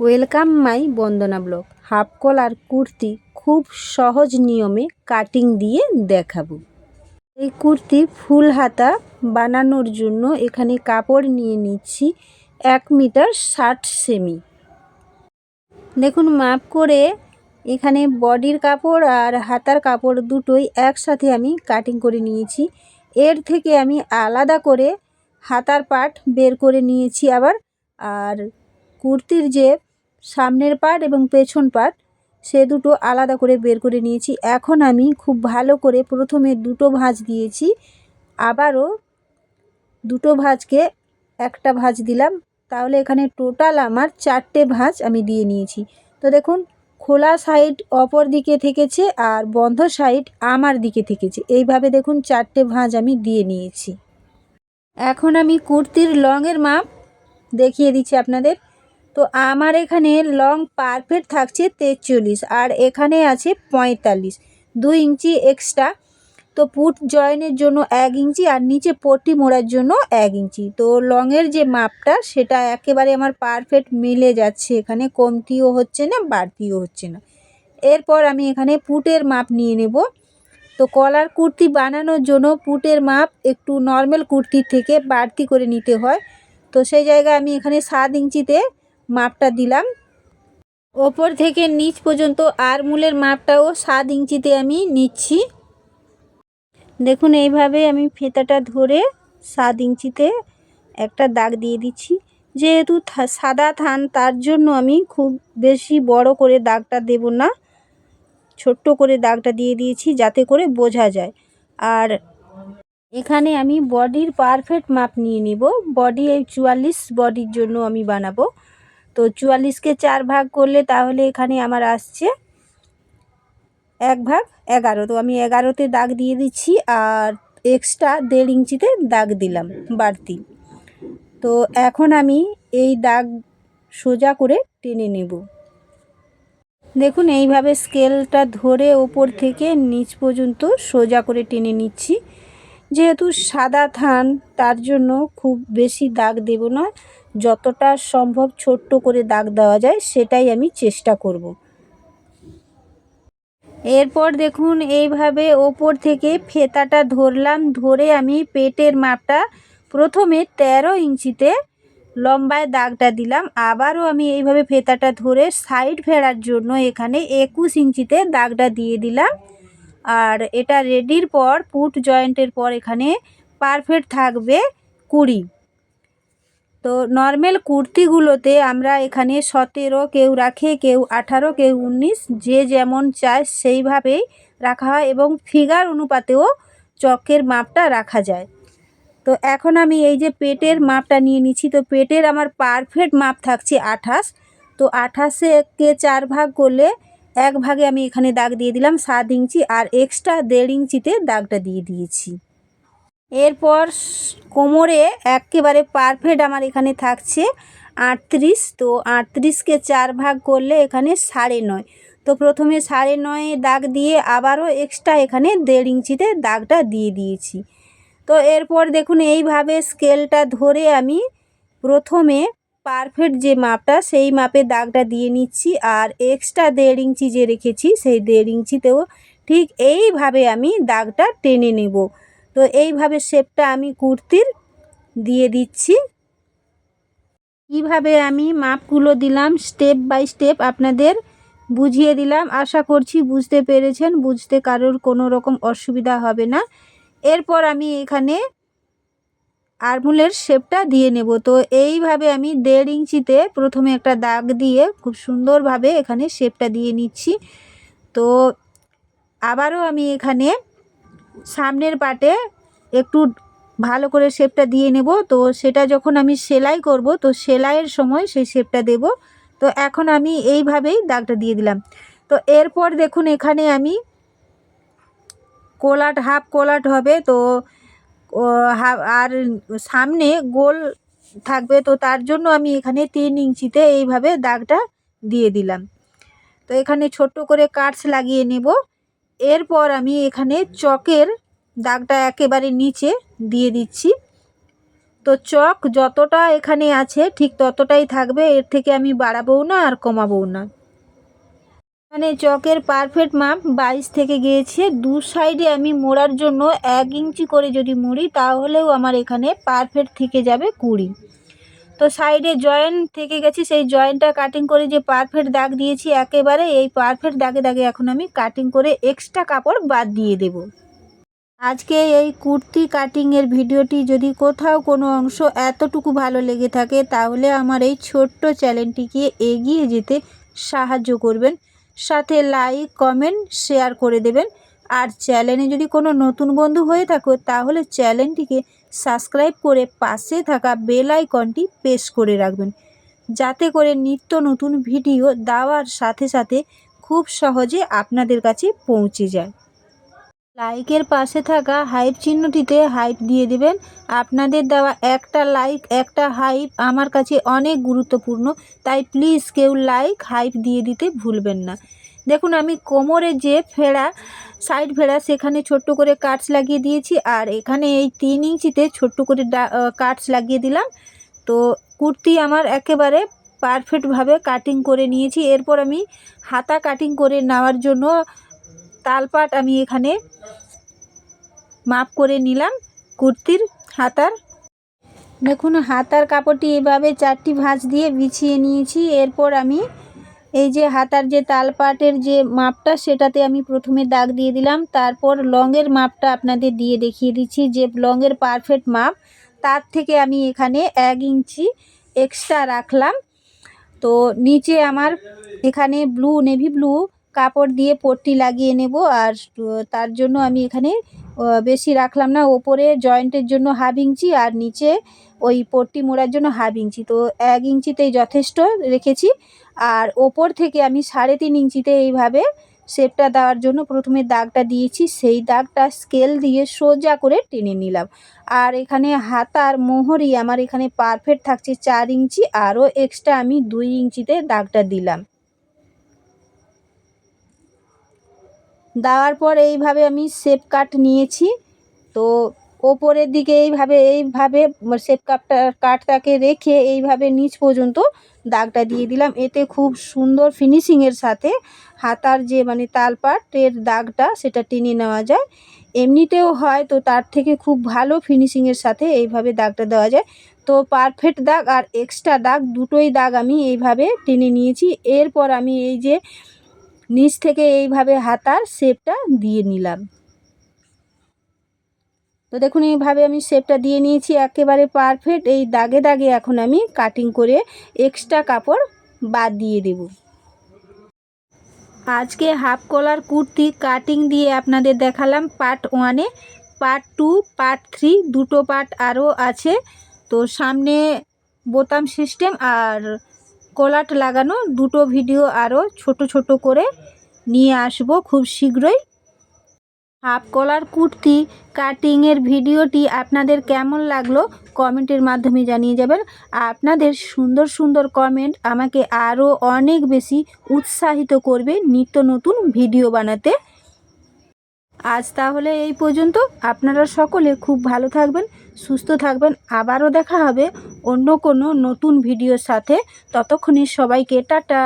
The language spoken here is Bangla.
Welcome my Bandana blog. Half collar kurti খুব সহজ নিয়মে কাটিং দিয়ে দেখাবো। এই কুর্তি ফুল হাতা বানানোর জন্য এখানে কাপড় নিয়ে নিচ্ছি এক মিটার ষাট সেমি। দেখুন, মাপ করে এখানে বডির কাপড় আর হাতার কাপড় দুটোই একসাথে আমি কাটিং করে নিয়েছি। এর থেকে আমি আলাদা করে হাতার পাট বের করে নিয়েছি আবার। আর কুর্তির যে সামনের পার্ট এবং পেছন পার্ট সে দুটো আলাদা করে বের করে নিয়েছি। এখন আমি খুব ভালো করে প্রথমে দুটো ভাঁজ দিয়েছি, আবারও দুটো ভাঁজকে একটা ভাঁজ দিলাম। তাহলে এখানে টোটাল আমার চারটে ভাঁজ আমি দিয়ে নিয়েছি। তো দেখুন, খোলা সাইড অপর দিকে থেকেছে আর বন্ধ সাইড আমার দিকে থেকেছে। এইভাবে দেখুন, চারটে ভাঁজ আমি দিয়ে নিয়েছি। এখন আমি কুর্তির লংয়ের মাপ দেখিয়ে দিচ্ছি আপনাদের। তো আমার এখানে লং পারফেক্ট থাকছে তেচল্লিশ, আর এখানে আছে পঁয়তাল্লিশ, দুই ইঞ্চি এক্সট্রা তো পুট জয়েনের জন্য এক ইঞ্চি আর নিচে পট্টি মোড়ার জন্য এক ইঞ্চি। তো লংয়ের যে মাপটা, সেটা একেবারে আমার পারফেক্ট মিলে যাচ্ছে এখানে, কমতিও হচ্ছে না, বাড়তিও হচ্ছে না। এরপর আমি এখানে পুটের মাপ নিয়ে নেব। তো কলার কুর্তি বানানোর জন্য পুটের মাপ একটু নর্মাল কুর্তির থেকে বাড়তি করে নিতে হয়। তো সেই জায়গায় আমি এখানে সাত ইঞ্চিতে মাপটা দিলাম। ওপর থেকে নিচ পর্যন্ত আর মূলের মাপটাও সাত ইঞ্চিতে আমি নিচ্ছি। দেখুন, এইভাবে আমি ফেতাটা ধরে সাত ইঞ্চিতে একটা দাগ দিয়ে দিচ্ছি। যেহেতু সাদা থান তার জন্য আমি খুব বেশি বড় করে দাগটা দেব না। ছোট্ট করে দাগটা দিয়ে দিয়েছি যাতে করে বোঝা যায়। আর এখানে আমি বডির পারফেক্ট মাপ নিয়ে নিব। বডি এই চুয়াল্লিশ বডির জন্য আমি বানাবো। তো চুয়াল্লিশকে চার ভাগ করলে তাহলে এখানে আমার আসছে এক ভাগ এগারো। তো আমি এগারোতে দাগ দিয়ে দিচ্ছি আর এক্সট্রা দেড় ইঞ্চিতে দাগ দিলাম বাড়তি। তো এখন আমি এই দাগ সোজা করে টেনে নেব। দেখুন এইভাবে স্কেলটা ধরে ওপর থেকে নিচ পর্যন্ত সোজা করে টেনে নিচ্ছি। যেহেতু সাদা থান তার জন্য খুব বেশি দাগ দেব না যতটা সম্ভব ছোট্ট করে দাগ দেওয়া যায়, সেটাই আমি চেষ্টা করব। এরপর দেখুন, এইভাবে ওপর থেকে ফেতাটা ধরলাম, ধরে আমি পেটের মাপটা প্রথমে ১৩ ইঞ্চিতে লম্বায় দাগটা দিলাম। আবারও আমি এইভাবে ফেতাটা ধরে সাইড ফেরার জন্য এখানে একুশ ইঞ্চিতে দাগটা দিয়ে দিলাম। আর এটা রেডির পর, পুট জয়েন্টের পর এখানে পারফেক্ট থাকবে কুড়ি। তো নর্মাল কুর্তিগুলোতে আমরা এখানে সতেরো, কেউ রাখে, কেউ আঠারো, কেউ উনিশ, যে যেমন চায় সেইভাবেই রাখা হয় এবং ফিগার অনুপাতেও চকের মাপটা রাখা যায়। তো এখন আমি এই যে পেটের মাপটা নিয়ে নিচ্ছি, তো পেটের আমার পারফেক্ট মাপ থাকছে আঠাশ। তো আঠাশে কে চার ভাগ করলে এক ভাগে আমি এখানে দাগ দিয়ে দিলাম সাত ইঞ্চি আর এক্সট্রা দেড় ইঞ্চিতে দাগটা দিয়ে দিয়েছি। এরপর কোমরে একেবারে পারফেক্ট আমার এখানে থাকছে আটত্রিশ। তো আটত্রিশকে চার ভাগ করলে এখানে সাড়ে নয়। তো প্রথমে সাড়ে নয়ে দাগ দিয়ে আবারও এক্সট্রা এখানে দেড় ইঞ্চিতে দাগটা দিয়ে দিয়েছি। তো এরপর দেখুন এইভাবে স্কেলটা ধরে আমি প্রথমে পারফেক্ট যে মাপটা, সেই মাপে দাগটা দিয়ে নিচ্ছি আর এক্সট্রা দেড় ইঞ্চি যে রেখেছি, সেই দেড় ইঞ্চিতেও ঠিক এইভাবে আমি দাগটা টেনে নেব। তো এইভাবে শেপটা আমি কুর্তির দিয়ে দিচ্ছি। কীভাবে আমি মাপগুলো দিলাম স্টেপ বাই স্টেপ আপনাদের বুঝিয়ে দিলাম। আশা করছি বুঝতে পেরেছেন, বুঝতে কারোর কোনো রকম অসুবিধা হবে না। এরপর আমি এখানে আরমুলের শেপটা দিয়ে নেব। তো এইভাবে আমি দেড় ইঞ্চিতে প্রথমে একটা দাগ দিয়ে খুব সুন্দরভাবে এখানে শেপটা দিয়ে নিচ্ছি। তো আবারও আমি এখানে সামনের পাটে একটু ভালো করে শেপটা দিয়ে নেব। তো সেটা যখন আমি সেলাই করব, তো সেলাইয়ের সময় সেই শেপটা দেব। তো এখন আমি এইভাবেই দাগটা দিয়ে দিলাম। তো এরপর দেখুন এখানে আমি কোলাট, হাফ কোলাট হবে। তো আর সামনে গোল থাকবে, তো তার জন্য আমি এখানে তিন ইঞ্চিতে এইভাবে দাগটা দিয়ে দিলাম। তো এখানে ছোট্ট করে কাটস লাগিয়ে নেব। এরপর আমি এখানে চকের দাগটা একেবারে নিচে দিয়ে দিচ্ছি। তো চক যতটা এখানে আছে, ঠিক ততটাই থাকবে। এর থেকে আমি বাড়াবও না আর কমাবও না। মানে চকের পারফেক্ট মাপ বাইশ থেকে গিয়েছে। দু সাইডে আমি মোড়ার জন্য এক ইঞ্চি করে যদি মুড়ি, তাহলেও আমার এখানে পারফেক্ট থেকে যাবে কুড়ি। তো সাইডে জয়েন্ট থেকে গেছি, সেই জয়েন্টটা কাটিং করে যে পারফেক্ট দাগ দিয়েছি একেবারে, এই পারফেক্ট দাগে দাগে এখন আমি কাটিং করে এক্সট্রা কাপড় বাদ দিয়ে দেব। আজকে এই কুর্তি কাটিংয়ের ভিডিওটি যদি কোথাও কোনো অংশ এতটুকু ভালো লেগে থাকে, তাহলে আমার এই ছোট্ট চ্যানেলটিকে এগিয়ে যেতে সাহায্য করবেন। সাথে লাইক, কমেন্ট, শেয়ার করে দেবেন। আর চ্যানেলে যদি কোনো নতুন বন্ধু হয়ে থাকো, তাহলে চ্যানেলটিকে সাবস্ক্রাইব করে পাশে থাকা বেল আইকনটি প্রেস করে রাখবেন। যাতে করে নিত্য নতুন ভিডিও দেওয়ার সাথে সাথে খুব সহজে আপনাদের কাছে পৌঁছে যায়। লাইকের পাশে থাকা হাইপ চিহ্নটিতে হাইপ দিয়ে দেবেন। আপনাদের দেওয়া একটা লাইক, একটা হাইপ আমার কাছে অনেক গুরুত্বপূর্ণ, তাই প্লিজ কেউ লাইক, হাইপ দিয়ে দিতে ভুলবেন না। দেখুন, আমি কোমরে যে ফেড়া, সাইড ফেড়া, সেখানে ছোট্ট করে কাটস লাগিয়ে দিয়েছি, আর এখানে এই তিন ইঞ্চিতে ছোট্ট করে কাটস লাগিয়ে দিলাম। তো কুর্তি আমার একেবারে পারফেক্টভাবে কাটিং করে নিয়েছি। এরপর আমি হাতা কাটিং করে নেওয়ার জন্য তালপাট আমি এখানে মাপ করে নিলাম কুর্তির হাতার। দেখুন, হাতার কাপড়টি এভাবে চারটি ভাঁজ দিয়ে বিছিয়ে নিয়েছি। এরপর আমি এই যে হাতার যে তালপাটের যে মাপটা, সেটাতে আমি প্রথমে দাগ দিয়ে দিলাম। তারপর লংয়ের মাপটা আপনাদের দিয়ে দেখিয়ে দিচ্ছি, যে লংয়ের পারফেক্ট মাপ। তার থেকে আমি এখানে এক ইঞ্চি এক্সট্রা রাখলাম। তো নিচে আমার এখানে ব্লু, নেভি ব্লু কাপড় দিয়ে পট্টি লাগিয়ে নেব আর তার জন্য আমি এখানে বেশি রাখলাম না। ওপরে জয়েন্টের জন্য হাফ ইঞ্চি আর নিচে ওই পট্টি মোড়ার জন্য হাফ ইঞ্চি। তো এক ইঞ্চিতেই যথেষ্ট রেখেছি। আর ওপর থেকে আমি সাড়ে তিন ইঞ্চিতে এইভাবে শেপটা দেওয়ার জন্য প্রথমে দাগটা দিয়েছি। সেই দাগটা স্কেল দিয়ে সোজা করে টেনে নিলাম। আর এখানে হাতার মোহরি আমার এখানে পারফেক্ট থাকছে চার ইঞ্চি। আরও এক্সট্রা আমি দুই ইঞ্চিতে দাগটা দিলাম। দেওয়ার পর এইভাবে আমি শেপ কাট নিয়েছি। তো ওপরের দিকে এইভাবে এইভাবে শেপ কাপটা কাটটাকে রেখে এইভাবে নিচ পর্যন্ত দাগটা দিয়ে দিলাম। এতে খুব সুন্দর ফিনিশিংয়ের সাথে হাতার যে মানে তালপাটের দাগটা সেটা টেনে নেওয়া যায়। এমনিতেও হয় তো তার থেকে খুব ভালো ফিনিশিংয়ের সাথে এইভাবে দাগটা দেওয়া যায়। তো পারফেক্ট দাগ আর এক্সট্রা দাগ দুটোই দাগ আমি এইভাবে টেনে নিয়েছি। এরপর আমি এই যে নিচ থেকে এইভাবে হাতার শেপটা দিয়ে নিলাম। তো দেখুন, এইভাবে আমি শেপটা দিয়ে নিয়েছি, একেবারে পারফেক্ট এই দাগে দাগে এখন আমি কাটিং করে এক্সট্রা কাপড় বাদ দিয়ে দেব। আজকে হাফ কলার কুর্তি কাটিং দিয়ে আপনাদের দেখালাম পার্ট ওয়ানে পার্ট টু পার্ট থ্রি দুটো পার্ট আরও আছে। তো সামনে বোতাম সিস্টেম আর কলাট লাগানো দুটো ভিডিও আরও ছোট ছোট করে নিয়ে আসব খুব শীঘ্রই। হাফ কলার কুর্তি কাটিংয়ের ভিডিওটি আপনাদের কেমন লাগল কমেন্টের মাধ্যমে জানিয়ে যাবেন। আপনাদের সুন্দর সুন্দর কমেন্ট আমাকে আরও অনেক বেশি উৎসাহিত করবে নিত্য নতুন ভিডিও বানাতে। আজ তাহলে এই পর্যন্ত। আপনারা সকলে খুব ভালো থাকবেন। সুস্থ থাকবেন। আবারও দেখা হবে অন্য কোনো নতুন ভিডিওর সাথে। ততক্ষণে সবাইকে টাটা।